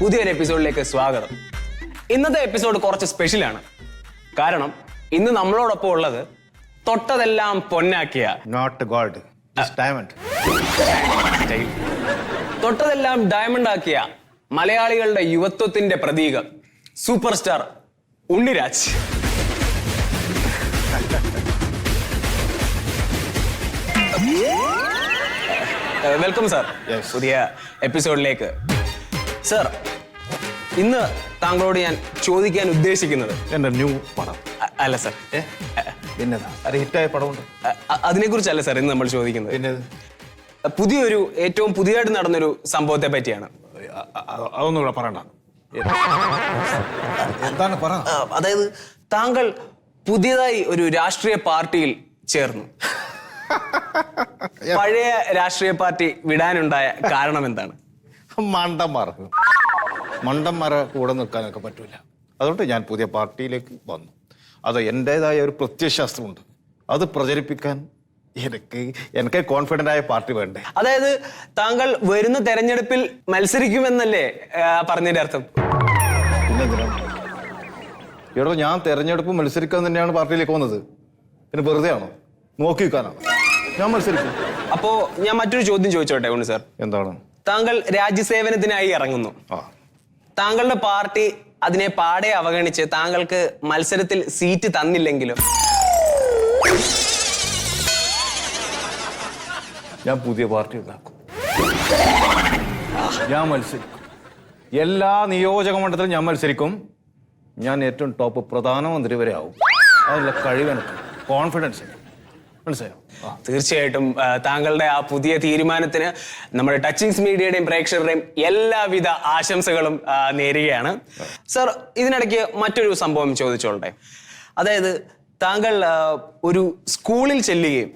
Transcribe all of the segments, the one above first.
പുതിയൊരു എപ്പിസോഡിലേക്ക് സ്വാഗതം. ഇന്നത്തെ എപ്പിസോഡ് കുറച്ച് സ്പെഷ്യലാണ് കാരണം ഇന്ന് നമ്മളോടൊപ്പം ഉള്ളത് തൊട്ടതെല്ലാം പൊന്നാക്കിയ നോട്ട് ഗോൾഡ് ഡയമണ്ട് തൊട്ടതെല്ലാം ഡയമണ്ട് ആക്കിയ മലയാളികളുടെ യുവത്വത്തിന്റെ പ്രതീകം super star Unniraj welcome sir Yes. പുതിയ എപ്പിസോഡിലേക്ക് സാർ ഇന്ന് താങ്കളോട് ഞാൻ ചോദിക്കാൻ ഉദ്ദേശിക്കുന്നത്. എന്റെ ന്യൂ പടം. അ- അല്ല സർ. എന്നതാ അത് ഹിറ്റായ പടമുണ്ട്. അതിനെ കുറിച്ചല്ല സാർ ഇന്ന് നമ്മൾ ചോദിക്കുന്നത്. പിന്നെ പുതിയൊരു ഏറ്റവും പുതിയതായിട്ട് നടന്നൊരു സംഭവത്തെ പറ്റിയാണ്. അതൊന്നും ഇവിടെ പറയണ്ട. എന്താണ് പറ? ആ, അതായത് താങ്കൾ പുതിയതായി ഒരു രാഷ്ട്രീയ പാർട്ടിയിൽ ചേർന്നു. പഴയ രാഷ്ട്രീയ പാർട്ടി വിടാനുണ്ടായ കാരണം എന്താണ്? മണ്ടന്മാർക്ക് മണ്ടന്മാരെ കൂടെ നിൽക്കാനൊക്കെ പറ്റൂല. അതുകൊണ്ട് ഞാൻ പുതിയ പാർട്ടിയിലേക്ക് വന്നു. അത് എന്റെതായ ഒരു പ്രത്യയശാസ്ത്രമുണ്ട്. അത് പ്രചരിപ്പിക്കാൻ എനിക്ക് എനിക്ക് കോൺഫിഡന്റ് ആയ പാർട്ടി വേണ്ടേ? അതായത് താങ്കൾ വരുന്ന തെരഞ്ഞെടുപ്പിൽ മത്സരിക്കുമെന്നല്ലേ പറഞ്ഞതിന്റെ പറഞ്ഞതിന്റെ അർത്ഥം എടോ ഞാൻ തെരഞ്ഞെടുപ്പ് മത്സരിക്കാൻ തന്നെയാണ് പാർട്ടിയിലേക്ക് വന്നത്. പിന്നെ വെറുതെ ആണോ? നോക്കി നിൽക്കാനാണോ ഞാൻ മത്സരിക്കും. അപ്പോ ഞാൻ മറ്റൊരു ചോദ്യം ചോദിച്ചോട്ടെ ഉണ്ണി സാർ? എന്താണ്? താങ്കൾ രാജ്യസേവനത്തിനായി ഇറങ്ങുന്നു. താങ്കളുടെ പാർട്ടി അതിനെ പാടെ അവഗണിച്ച് താങ്കൾക്ക് മത്സരത്തിൽ സീറ്റ് തന്നില്ലെങ്കിലും. ഞാൻ പുതിയ പാർട്ടി ഉണ്ടാക്കും. ഞാൻ മത്സരിക്കും. എല്ലാ നിയോജക മണ്ഡലത്തിലും ഞാൻ മത്സരിക്കും. ഞാൻ ഏറ്റവും ടോപ്പ് പ്രധാനമന്ത്രി വരെ ആവും. അതിനുള്ള കഴിവെനക്ക് കോൺഫിഡൻസ് മനസ്സിലായോ? തീർച്ചയായിട്ടും താങ്കളുടെ ആ പുതിയ തീരുമാനത്തിന് നമ്മുടെ ടച്ചിങ്സ് മീഡിയയുടെയും പ്രേക്ഷകരുടെയും എല്ലാവിധ ആശംസകളും നേരുകയാണ്. സർ ഇതിനിടയ്ക്ക് മറ്റൊരു സംഭവം ചോദിച്ചോളട്ടെ അതായത് താങ്കൾ ഒരു സ്കൂളിൽ ചെല്ലുകയും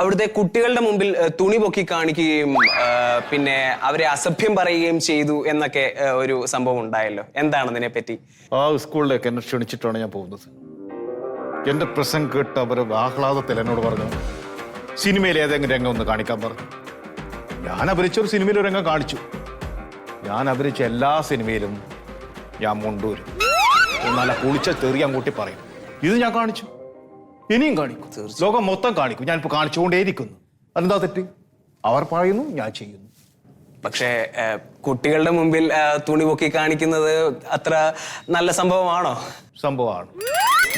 അവിടുത്തെ കുട്ടികളുടെ മുമ്പിൽ തുണി പൊക്കി കാണിക്കുകയും പിന്നെ അവരെ അസഭ്യം പറയുകയും ചെയ്തു എന്നൊക്കെ ഒരു സംഭവം ഉണ്ടായല്ലോ. എന്താണ് അതിനെ പറ്റി ആ സ്കൂളിലേക്ക് എന്നെ ക്ഷണിച്ചിട്ടാണ് ഞാൻ പോകുന്നത്. എന്റെ പ്രസംഗം കേട്ട് അവർ ആഹ്ലാദത്തിൽ എന്നോട് പറഞ്ഞു സിനിമയിൽ ഏതെങ്കിലും രംഗം ഒന്ന് കാണിക്കാൻ പറഞ്ഞു. ഞാൻ അഭിനയിച്ച ഒരു സിനിമയിൽ ഒരു രംഗം കാണിച്ചു. ഞാൻ അഭിനയിച്ച എല്ലാ സിനിമയിലും ഞാൻ മുണ്ടൂരും നല്ല കുളിച്ച തെറിയാൻ കൂട്ടി പറയും. ഇത് ഞാൻ കാണിച്ചു. ഇനിയും കാണിക്കും. ലോകം മൊത്തം കാണിക്കും. ഞാനിപ്പോൾ കാണിച്ചുകൊണ്ടേയിരിക്കുന്നു. അതെന്താ തെറ്റ്? അവർ പറയുന്നു ഞാൻ ചെയ്യുന്നു. പക്ഷേ കുട്ടികളുടെ മുമ്പിൽ തുണി പൊക്കി കാണിക്കുന്നത് അത്ര നല്ല സംഭവമാണോ? സംഭവമാണ്.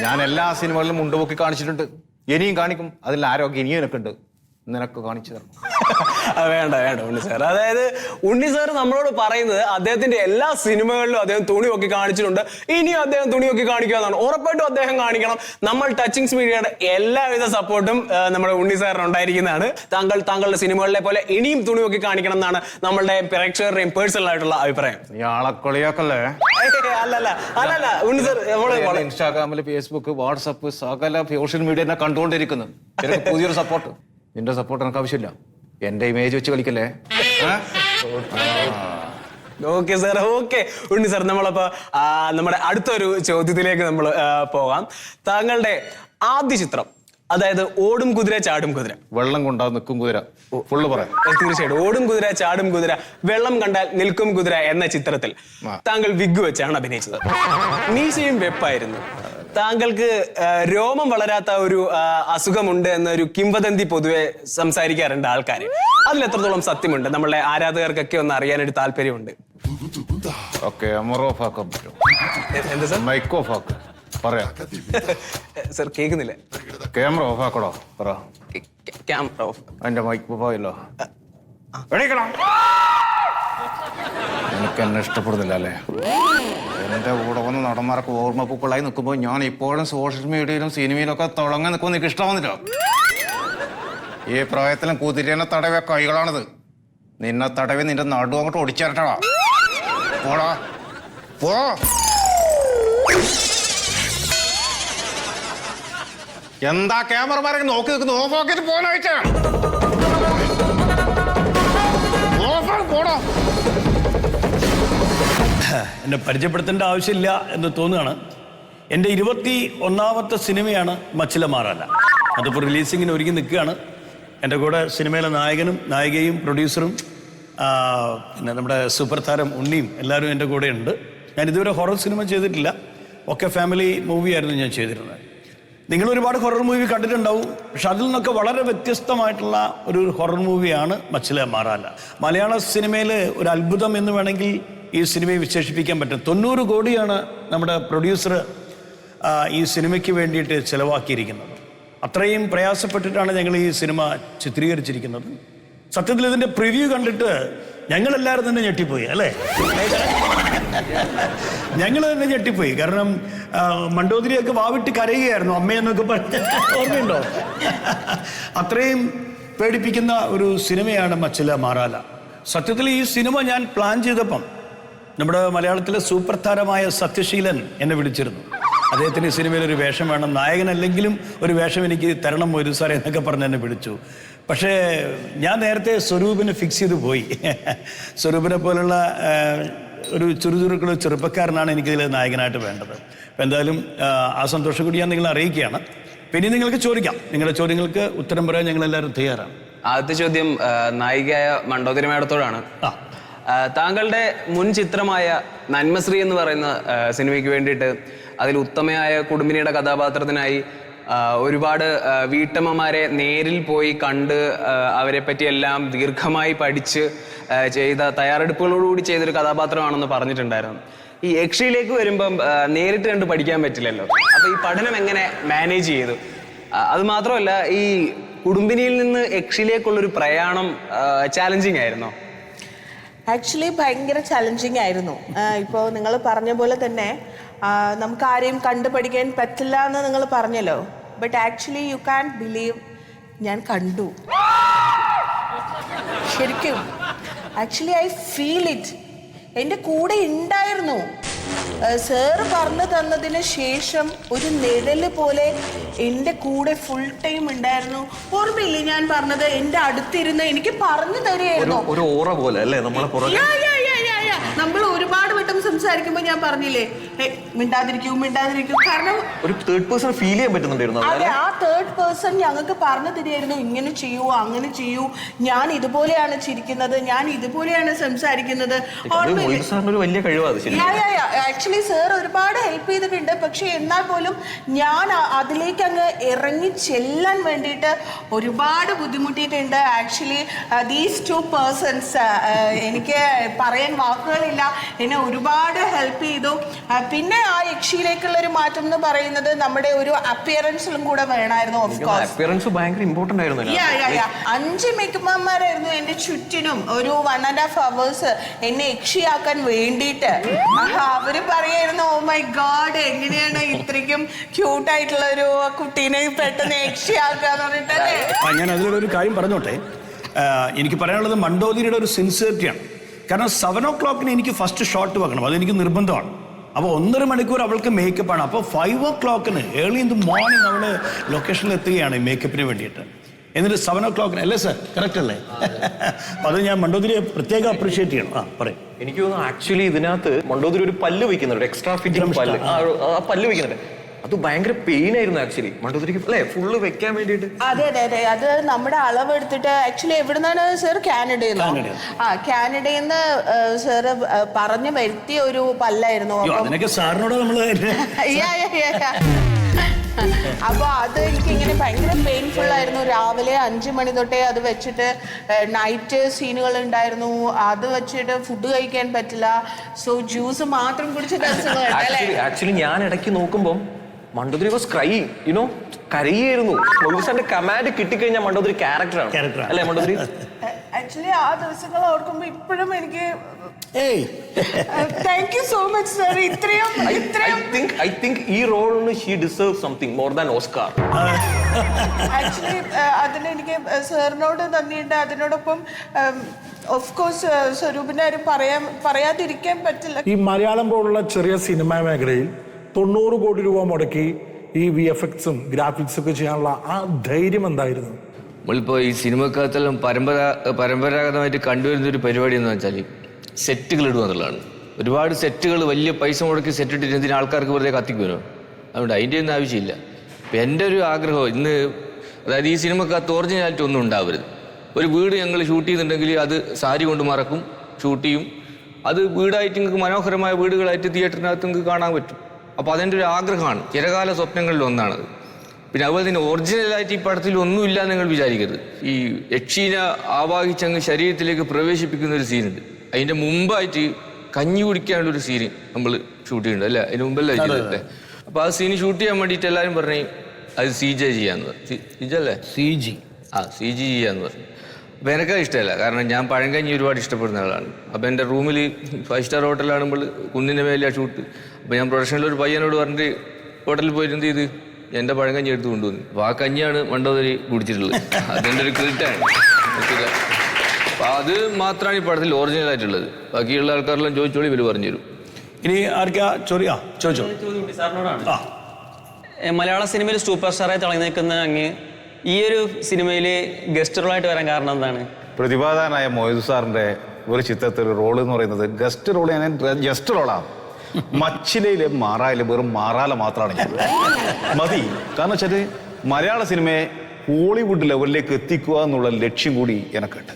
ഞാൻ എല്ലാ സിനിമകളിലും മുണ്ടുപൊക്കി കാണിച്ചിട്ടുണ്ട്. ഇനിയും കാണിക്കും. അതിൽ ആരോഗ്യം ഇനിയും എനിക്കുണ്ട്. നിനക്ക് കാണിച്ചു തരണം. വേണ്ട വേണ്ട ഉണ്ണി സാർ. അതായത് ഉണ്ണി സാർ നമ്മളോട് പറയുന്നത് അദ്ദേഹത്തിന്റെ എല്ലാ സിനിമകളിലും അദ്ദേഹം തുണി ഒക്കെ കാണിച്ചിട്ടുണ്ട്. ഇനിയും അദ്ദേഹം തുണി ഒക്കെ കാണിക്കുക എന്നാണ് ഉറപ്പായിട്ടും അദ്ദേഹം കാണിക്കണം. നമ്മൾ ടച്ചിങ്സ് മീഡിയയുടെ എല്ലാവിധ സപ്പോർട്ടും നമ്മുടെ ഉണ്ണി സാറിന് ഉണ്ടായിരിക്കുന്നതാണ്. താങ്കൾ താങ്കളുടെ സിനിമകളിലെ പോലെ ഇനിയും തുണി ഒക്കെ കാണിക്കണം എന്നാണ് നമ്മളുടെ പ്രേക്ഷകരുടെയും പേഴ്സണൽ ആയിട്ടുള്ള അഭിപ്രായം. ഏയ്, അല്ലല്ല അല്ലല്ല ഉണ്ണി സാർ നമ്മൾ ഇൻസ്റ്റാഗ്രാമിൽ ഇൻസ്റ്റാഗ്രാമിൽ ഫേസ്ബുക്ക് വാട്സപ്പ് സകല സോഷ്യൽ മീഡിയ എന്നെ കണ്ടുകൊണ്ടിരിക്കുന്നു. പുതിയൊരു സപ്പോർട്ട് നിന്റെ സപ്പോർട്ട് എനിക്ക് ആവശ്യമില്ല. എന്റെ ഇമേജ് വെച്ച് കളിക്കല്ലേ? Okay sir okay. Unni sir നമ്മളപ്പോ നമ്മുടെ അടുത്തൊരു ചോദ്യത്തിലേക്ക് നമ്മൾ പോകാം. താങ്കളുടെ ആദ്യ ചിത്രം അതായത് ഓടും കുതിര ചാടും കുതിര. വെള്ളം കൊണ്ടാ നിൽക്കും കുതിര. ഫുള്ള് പറയാം. തീർച്ചയായിട്ടും. ഓടും കുതിര ചാടും കുതിര വെള്ളം കണ്ടാൽ നിൽക്കും കുതിര എന്ന ചിത്രത്തിൽ താങ്കൾ വിഗ് വെച്ചാണ് അഭിനയിച്ചത്. മീശയും വെപ്പായിരുന്നു. താങ്കൾക്ക് രോമം വളരാത്ത ഒരു അസുഖമുണ്ട് എന്നൊരു കിംവദന്തി പൊതുവെ സംസാരിക്കാറുണ്ട് ആൾക്കാർ അതിൽ എത്രത്തോളം സത്യമുണ്ട്? നമ്മളെ ആരാധകർക്കൊക്കെ ഒന്ന് അറിയാനൊരു താല്പര്യമുണ്ട്. ഓക്കെ അമർ ഓഫ് ആക്കാൻ പറ്റും എന്താ സാർ? മൈക്ക് പറയാം. സർ കേൾക്കുന്നില്ല. ക്യാമറ പറ. ക്യാമറ ഓഫ് മൈക്ക് എനിക്ക് എന്നെ ഇഷ്ടപ്പെടുന്നില്ല അല്ലേ? എന്റെ കൂടെ വന്ന് നടന്മാർക്ക് ഓർമ്മപ്പൂക്കളായി നിൽക്കുമ്പോൾ ഞാൻ ഇപ്പോഴും സോഷ്യൽ മീഡിയയിലും സിനിമയിലും ഒക്കെ തുടങ്ങാൻ നിൽക്കുമ്പോൾ നിനക്ക് ഇഷ്ടമാവുന്നില്ല ഈ പ്രായത്തിലും കുതിരേനെ തടവ കൈകളാണിത്. നിന്നെ തടവി നിന്റെ നടു അങ്ങോട്ട് ഒടിച്ചേരട്ടടാ പോടാ. പോ. എന്താ ക്യാമറമാരൊക്കെ നോക്കി നിൽക്കുന്നു? ഓഫ് ആക്കിയിട്ട് പോകാനായിട്ട്. എന്നെ പരിചയപ്പെടുത്തേണ്ട ആവശ്യമില്ല എന്ന് തോന്നുകയാണ്. എന്റെ ഇരുപത്തി ഒന്നാമത്തെ സിനിമയാണ് മച്ചിലമാറല്ല അതിപ്പോൾ റിലീസിങ്ങിന് ഒരുങ്ങി നിൽക്കുകയാണ്. എന്റെ കൂടെ സിനിമയിലെ നായകനും നായികയും പ്രൊഡ്യൂസറും പിന്നെ നമ്മുടെ സൂപ്പർ താരം ഉണ്ണിയും എല്ലാവരും എന്റെ കൂടെ ഉണ്ട് ഞാൻ ഇതുവരെ ഹൊറർ സിനിമ ചെയ്തിട്ടില്ല. ഒക്കെ ഫാമിലി മൂവിയായിരുന്നു ഞാൻ ചെയ്തിരുന്നത്. നിങ്ങൾ ഒരുപാട് ഹൊറർ മൂവി കണ്ടിട്ടുണ്ടാവും. പക്ഷെ അതിൽ നിന്നൊക്കെ വളരെ വ്യത്യസ്തമായിട്ടുള്ള ഒരു ഹൊറർ മൂവിയാണ് മച്ചില മാറാല. മലയാള സിനിമയിൽ ഒരു അത്ഭുതം എന്ന് വേണമെങ്കിൽ ഈ സിനിമയെ വിശേഷിപ്പിക്കാൻ പറ്റും. തൊണ്ണൂറ് കോടിയാണ് നമ്മുടെ പ്രൊഡ്യൂസർ ഈ സിനിമയ്ക്ക് വേണ്ടിയിട്ട് ചിലവാക്കിയിരിക്കുന്നത്. അത്രയും പ്രയാസപ്പെട്ടിട്ടാണ് ഞങ്ങൾ ഈ സിനിമ ചിത്രീകരിച്ചിരിക്കുന്നത്. സത്യത്തിൽ ഇതിന്റെ പ്രിവ്യൂ കണ്ടിട്ട് ഞങ്ങളെല്ലാവരും തന്നെ ഞെട്ടിപ്പോയി അല്ലേ? ഞങ്ങൾ തന്നെ ഞെട്ടിപ്പോയി. കാരണം മണ്ടോതിരിയൊക്കെ വാവിട്ട് കരയുകയായിരുന്നു അമ്മയെന്നൊക്കെ പറഞ്ഞ്. ഓർമ്മയുണ്ടോ? അത്രയും പേടിപ്പിക്കുന്ന ഒരു സിനിമയാണ് മച്ചില മാറാല. സത്യത്തിൽ ഈ സിനിമ ഞാൻ പ്ലാൻ ചെയ്തപ്പം നമ്മുടെ മലയാളത്തിലെ സൂപ്പർ താരമായ സത്യശീലൻ എന്നെ വിളിച്ചിരുന്നു. അദ്ദേഹത്തിന് ഈ സിനിമയിൽ ഒരു വേഷം വേണം. നായകനല്ലെങ്കിലും ഒരു വേഷം എനിക്ക് തരണം ഒരു സാറേ എന്നൊക്കെ പറഞ്ഞ് എന്നെ വിളിച്ചു. പക്ഷേ ഞാൻ നേരത്തെ സ്വരൂപിനെ ഫിക്സ് ചെയ്ത് പോയി. സ്വരൂപിനെ പോലുള്ള ഒരു ചുറുചുറുക്കുള്ള ചെറുപ്പക്കാരനാണ് എനിക്കിതിൽ നായകനായിട്ട് വേണ്ടത്. അപ്പം എന്തായാലും ആ, സന്തോഷം കൂടി ഞാൻ നിങ്ങളെ അറിയിക്കുകയാണ്. പിന്നെ നിങ്ങൾക്ക് ചോദിക്കാം. നിങ്ങളുടെ ചോദ്യങ്ങൾക്ക് ഉത്തരം പറയാൻ ഞങ്ങൾ ഞങ്ങളെല്ലാവരും തയ്യാറാണ്. ആദ്യത്തെ ചോദ്യം നായികയായ മണ്ടോദരി മേഡത്തോടാണ്. ആ ആ, താങ്കളുടെ മുൻ ചിത്രമായ നന്മശ്രീ എന്ന് പറയുന്ന സിനിമയ്ക്ക് വേണ്ടിയിട്ട് അതിൽ ഉത്തമയായ കുടുംബിനിയുടെ കഥാപാത്രത്തിനായി ഒരുപാട് വീട്ടമ്മമാരെ നേരിൽ പോയി കണ്ട് അവരെ പറ്റിയെല്ലാം ദീർഘമായി പഠിച്ച് ചെയ്ത തയ്യാറെടുപ്പുകളോടുകൂടി ചെയ്തൊരു കഥാപാത്രമാണെന്ന് പറഞ്ഞിട്ടുണ്ടായിരുന്നു. ഈ യക്ഷിയിലേക്ക് വരുമ്പം നേരിട്ട് കണ്ട് പഠിക്കാൻ പറ്റില്ലല്ലോ. അപ്പൊ ഈ പഠനം എങ്ങനെ മാനേജ് ചെയ്തു? അത് മാത്രമല്ല ഈ കുടുംബിനിയിൽ നിന്ന് യക്ഷിയിലേക്കുള്ളൊരു പ്രയാണം ചാലഞ്ചിങ് ആയിരുന്നോ? ആക്ച്വലി ഭയങ്കര ചലഞ്ചിങ് ആയിരുന്നു. ഇപ്പോൾ നിങ്ങൾ പറഞ്ഞ പോലെ തന്നെ നമുക്ക് ആരെയും കണ്ടുപഠിക്കാൻ പറ്റില്ല എന്ന് നിങ്ങൾ പറഞ്ഞല്ലോ. But actually you can believe ഞാൻ കണ്ടു. ശരിക്കും. ആക്ച്വലി ഐ ഫീൽ ഇറ്റ് എന്റെ കൂടെ ഉണ്ടായിരുന്നു. സാറ് പറഞ്ഞു തന്നതിന് ശേഷം ഒരു നിഴൽ പോലെ എന്റെ കൂടെ ഫുൾ ടൈം ഉണ്ടായിരുന്നു. ഓർമ്മയില്ലേ ഞാൻ പറഞ്ഞത്? എന്റെ അടുത്തിരുന്ന് എനിക്ക് പറഞ്ഞു തരികയായിരുന്നു. തരുമായിരുന്നു ഒരു ഓറ പോലെ അല്ലേ നമ്മളെ പുറകെ. നമ്മൾ ഒരുപാട് വട്ടം സംസാരിക്കുമ്പോൾ ഞാൻ പറഞ്ഞില്ലേ മിണ്ടാതിരിക്കും മിണ്ടാതിരിക്കൂ. കാരണം ഒരു തേർഡ് പേഴ്സൺ ഫീൽ ചെയ്യാൻ പറ്റുന്നുണ്ടായിരുന്നു അതെ ആ തേർഡ് പേഴ്സൺ ഞങ്ങൾക്ക് പറഞ്ഞു തരികയായിരുന്നു ഇങ്ങനെ ചെയ്യൂ അങ്ങനെ ചെയ്യൂ ഞാൻ ഇതുപോലെയാണ് ചിരിക്കുന്നത് ഞാൻ ഇതുപോലെയാണ് സംസാരിക്കുന്നത്. വലിയ ആക്ച്വലി സാർ ഒരുപാട് ഹെൽപ്പ് ചെയ്തിട്ടുണ്ട്. പക്ഷെ എന്നാൽ പോലും ഞാൻ അതിലേക്ക് അങ്ങ് ഇറങ്ങി ചെല്ലാൻ വേണ്ടിയിട്ട് ഒരുപാട് ബുദ്ധിമുട്ടിയിട്ടുണ്ട്. ആക്ച്വലി ദീസ് ടു പേഴ്സൺസ് എനിക്ക് പറയാൻ വാക്കുകളില്ല എന്നെ ഒരുപാട് ഹെൽപ്പ് ചെയ്തു. പിന്നെ ആ യക്ഷിയിലേക്കുള്ള ഒരു മാറ്റം എന്ന് പറയുന്നത് നമ്മുടെ ഒരു അപ്പിയറൻസിലും കൂടെ വേണമായിരുന്നു ഓഫ് കോഴ്സ് ഭയങ്കര ഇമ്പോർട്ടന്റ് ആയിരുന്നു. അഞ്ച് മേക്കപ്പ്മാരായിരുന്നു എന്റെ ചുറ്റിനും. ഒരു വൺ ആൻഡ് ഹാഫ് അവേഴ്സ് എന്നെ യക്ഷിയാക്കാൻ വേണ്ടിയിട്ട്. അവർ പറയായിരുന്നു ഓ മൈ ഗാഡ് എങ്ങനെയാണ് ഇത്രയ്ക്കും ക്യൂട്ട് ആയിട്ടുള്ള ഒരു കുട്ടീനെ പെട്ടെന്ന് യക്ഷിയാക്കാന്ന് പറഞ്ഞിട്ടല്ലേ? ആ, ഞാൻ അതിലൊരു ഒരു കാര്യം പറഞ്ഞോട്ടെ. എനിക്ക് പറയാനുള്ളത് മണ്ടോദരിയുടെ ഒരു സിൻസിയറിറ്റിയാണ് കാരണം സെവൻ ഓ ക്ലോക്കിന് എനിക്ക് ഫസ്റ്റ് ഷോട്ട് വെക്കണം. അതെനിക്ക് നിർബന്ധമാണ്. അപ്പോൾ ഒന്നര മണിക്കൂർ അവൾക്ക് മേക്കപ്പ് ആണ്. അപ്പോൾ ഫൈവ് ഓ ക്ലോക്കിന് ഏർലി ഇൻ ദ മോർണിംഗ് അവൾ ലൊക്കേഷനിൽ എത്തുകയാണ് മേക്കപ്പിന് വേണ്ടിയിട്ട്. എന്നിട്ട് സെവൻ ഓ ക്ലോക്കിന് അല്ലേ സർ കറക്റ്റ് അല്ലേ? അത് ഞാൻ മണ്ടോദരിയെ പ്രത്യേകം അപ്രീഷിയേറ്റ് ചെയ്യണം. ആ പറയും. എനിക്ക് തോന്നുന്നു ആക്ച്വലി ഇതിനകത്ത് മണ്ടോതിരി ഒരു പല്ല് വയ്ക്കുന്നുണ്ട് എക്സ്ട്രാ ഫിറ്റിംഗ് പല്ല്. ആ, പല്ല് വെക്കുന്നുണ്ട്. അത് ഭയങ്കര പെയിൻ ആയിരുന്നു ആക്ച്വലി മണ്ടോദരിക്ക് അല്ലേ ഫുള്ള് വെക്കാൻ വേണ്ടിട്ട് അതെ അതെ അതെ. അത് നമ്മുടെ അളവ് എടുത്തിട്ട് ആക്ച്വലി എവിടുന്നാണ് സർ കാനഡയിൽ നിന്ന്. ആ കാനഡയിൽ നിന്ന് സർ പറഞ്ഞു വരുത്തിയ ഒരു പല്ലായിരുന്നു. സാറിനോട് നമ്മൾ Yeah, yeah, yeah, yeah. അപ്പൊ അത് എനിക്ക് ഇങ്ങനെ ഭയങ്കര പെയിൻഫുൾ ആയിരുന്നു. രാവിലെ അഞ്ചു മണി തൊട്ടേ അത് വെച്ചിട്ട് നൈറ്റ് സീനുകൾ ഉണ്ടായിരുന്നു. അത് വെച്ചിട്ട് ഫുഡ് കഴിക്കാൻ പറ്റില്ല. സോ ജ്യൂസ് മാത്രം കുടിച്ചിട്ട് ദിവസങ്ങൾ അല്ലേ? ആക്ച്വലി ആക്ച്വലി ഞാൻ ഇടയ്ക്ക് നോക്കുമ്പോൾ Mandodari was crying you know കരയായിരുന്നു. മൗസാന്റെ കമാൻഡ് കിട്ടിക്കഴിഞ്ഞാൽ മണ്ടോദരി ക്യാരക്ടറാണ് Character ആണ്. അല്ലേ മണ്ടോദരി? ആക്ച്വലി ആ ദിവസങ്ങൾ ഓർക്കുമ്പോ ഇപ്പോഴും എനിക്ക് ഏയ്. Thank you so much sir ഇത്രയും ഐ ഇത്രയും തിങ്ക് ഐ തിങ്ക് ഈ റോളിന് she deserve something more than Oscar actually അതിന് എനിക്ക് സാറിനോട് നന്ദിയുണ്ട്. അതിനോടൊപ്പം ഓഫ് കോഴ്സ് പറയാൻ പറയാതിരിക്കാൻ പറ്റില്ല. ഈ മലയാളം പോലുള്ള ചെറിയ സിനിമാ മേഖലയിൽ തൊണ്ണൂറ് കോടി രൂപ മുടക്കി ഈ വി എഫ് എക്സും ഗ്രാഫിക്സും ഒക്കെ ചെയ്യാനുള്ള ആ ധൈര്യം എന്തായിരുന്നു? നമ്മളിപ്പോൾ ഈ സിനിമക്കകത്തെല്ലാം പരമ്പരാ പരമ്പരാഗതമായിട്ട് കണ്ടുവരുന്ന ഒരു പരിപാടി എന്ന് വെച്ചാൽ സെറ്റുകൾ ഇടുക എന്നുള്ളതാണ്. ഒരുപാട് സെറ്റുകൾ വലിയ പൈസ മുടക്കി സെറ്റ് ഇട്ടിട്ട് എന്തിനാ ആൾക്കാർക്ക് വെറുതെ കത്തിക്കുമല്ലോ അതുകൊണ്ട് അതിന്റെ ഒന്നും ആവശ്യമില്ല. ഇപ്പം എന്റെ ഒരു ആഗ്രഹം ഇന്ന് അതായത് ഈ സിനിമക്കകത്ത് ഒറിജിനാലിറ്റി ഒന്നും ഉണ്ടാവരുത്. ഒരു വീട് ഞങ്ങൾ ഷൂട്ട് ചെയ്യുന്നുണ്ടെങ്കിൽ അത് സാരി കൊണ്ട് മറക്കും ഷൂട്ട് ചെയ്യും. അത് വീടായിട്ട് നിങ്ങൾക്ക് മനോഹരമായ വീടുകളായിട്ട് തിയേറ്ററിനകത്ത് നിങ്ങൾക്ക് കാണാൻ പറ്റും. അപ്പോൾ അതിന്റെ ഒരു ആഗ്രഹമാണ്. ചിരകാല സ്വപ്നങ്ങളിൽ ഒന്നാണത്. പിന്നെ അതുപോലെ തന്നെ ഒറിജിനലായിട്ട് ഈ പടത്തിൽ ഒന്നുമില്ല നിങ്ങൾ വിചാരിക്കരുത്. ഈ യക്ഷീന ആവാഹിച്ചങ്ങ് ശരീരത്തിലേക്ക് പ്രവേശിപ്പിക്കുന്ന ഒരു സീനുണ്ട് അതിന്റെ മുമ്പായിട്ട് കഞ്ഞി കുടിക്കാനുള്ള ഒരു സീന് നമ്മൾ ഷൂട്ട് ചെയ്യുന്നുണ്ട്. അല്ലേ? അതിന് മുമ്പല്ല ചെയ്തല്ലേ അപ്പോൾ ആ സീന് ഷൂട്ട് ചെയ്യാൻ വേണ്ടിയിട്ട് എല്ലാവരും പറഞ്ഞു അത് സി ജെ ചെയ്യാന്ന് പറഞ്ഞു. സി ജെ അല്ലേ? സി ജി ആ സി ജി ചെയ്യാന്ന് പറഞ്ഞു. അപ്പോൾ എനിക്കത് ഇഷ്ടമല്ല. കാരണം ഞാൻ പഴങ്കഞ്ഞി ഒരുപാട് ഇഷ്ടപ്പെടുന്ന ആളാണ്. അപ്പോൾ എന്റെ റൂമിൽ ഫൈവ് സ്റ്റാർ ഹോട്ടലാണ് ഹോട്ടലാണുമ്പോൾ കുന്നിന്റെ മേലെ ഷൂട്ട് അപ്പോൾ ഞാൻ പ്രൊഡക്ഷനിൽ ഒരു പയ്യനോട് പറഞ്ഞിട്ട് ഹോട്ടലിൽ പോയിരുന്നത് എന്ത് ചെയ്ത്? എന്റെ പഴങ്കഞ്ഞി എടുത്ത് കൊണ്ടുവന്നു. അപ്പോൾ ആ കഞ്ഞിയാണ് മണ്ടോദരി കുടിച്ചിട്ടുള്ളത്. അതിന്റെ ഒരു പറ്റില്ല അപ്പോൾ അത് മാത്രമാണ് ഈ പടത്തിൽ ഒറിജിനൽ ആയിട്ടുള്ളത്. ബാക്കിയുള്ള ആൾക്കാരെല്ലാം ചോദിച്ചോളി ഇവർ പറഞ്ഞു തരും ഇനി ആർക്കാ? ചോറിയാ? ചോദിച്ചോ? മലയാള സിനിമയിൽ സൂപ്പർ സ്റ്റാറായി തിളങ്ങി നിൽക്കുന്ന അങ്ങ് ഈ ഒരു സിനിമയിൽ ഗസ്റ്റ് റോളായിട്ട് വരാൻ കാരണം എന്താണ്? പ്രതിഭാതാനായ മൊയ്തു സാറിന്റെ ഒരു ചിത്രത്തിൽ റോൾ എന്ന് പറയുന്നത് ഗസ്റ്റ് റോൾ ഞാൻ ജസ്റ്റ് റോളാണ് മച്ചിലയിലെ മാറായിൽ വെറും മാറാല മാത്രമാണ് ഞാൻ. മതി. കാരണം വെച്ചാൽ മലയാള സിനിമയെ ഹോളിവുഡ് ലെവലിലേക്ക് എത്തിക്കുക എന്നുള്ള ലക്ഷ്യം കൂടി എനക്കുണ്ട്.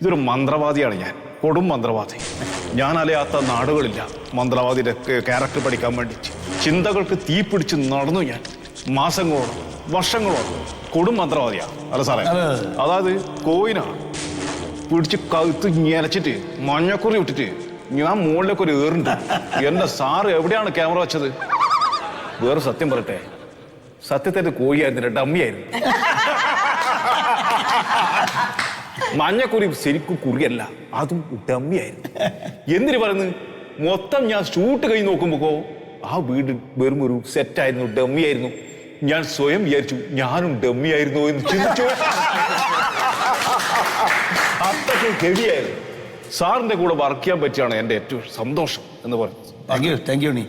ഇതൊരു മന്ത്രവാദിയാണ് ഞാൻ. കൊടും മന്ത്രവാദി. ഞാൻ അലയാത്ത നാടുകളില്ല. മന്ത്രവാദിയുടെ ക്യാരക്ടർ പഠിക്കാൻ വേണ്ടി ചിന്തകൾക്ക് തീ പിടിച്ച് നടന്നു ഞാൻ. മാസങ്ങളോളം വർഷങ്ങളോളം കൊടും മന്ത്രവാദിയാണ്. അല്ല സാറേ? അതായത് കോയിനാണ്. പിടിച്ച് കഴുത്ത് ഞരച്ചിട്ട് മഞ്ഞക്കുറി വിട്ടിട്ട് ഞാൻ മുകളിലേക്ക് ഒരു ഏറുണ്ട്. എന്റെ സാറ് എവിടെയാണ് ക്യാമറ വെച്ചത്? വേറെ സത്യം പറയട്ടെ. സത്യത്തിന്റെ കോഴിയായിരുന്നില്ല ഡമ്മിയായിരുന്നു മഞ്ഞക്കുരി ശരിക്കും കുറിയല്ല അതും ഡമ്മിയായിരുന്നു എന്തിനു പറയുന്നു? മൊത്തം ഞാൻ ഷൂട്ട് കഴിഞ്ഞ് നോക്കുമ്പോ ആ വീട് വെറും ഒരു സെറ്റായിരുന്നു ഡമ്മിയായിരുന്നു ഞാൻ സ്വയം വിചാരിച്ചു ഞാനും ഡമ്മിയായിരുന്നു എന്ന് ചിന്തിച്ചു. അത്രയ്ക്കും ഹെവിയായിരുന്നു സാറിന്റെ കൂടെ വർക്ക് ചെയ്യാൻ പറ്റിയാണ് എന്റെ ഏറ്റവും സന്തോഷം എന്ന് പറഞ്ഞു താങ്ക് യു താങ്ക് യു നീ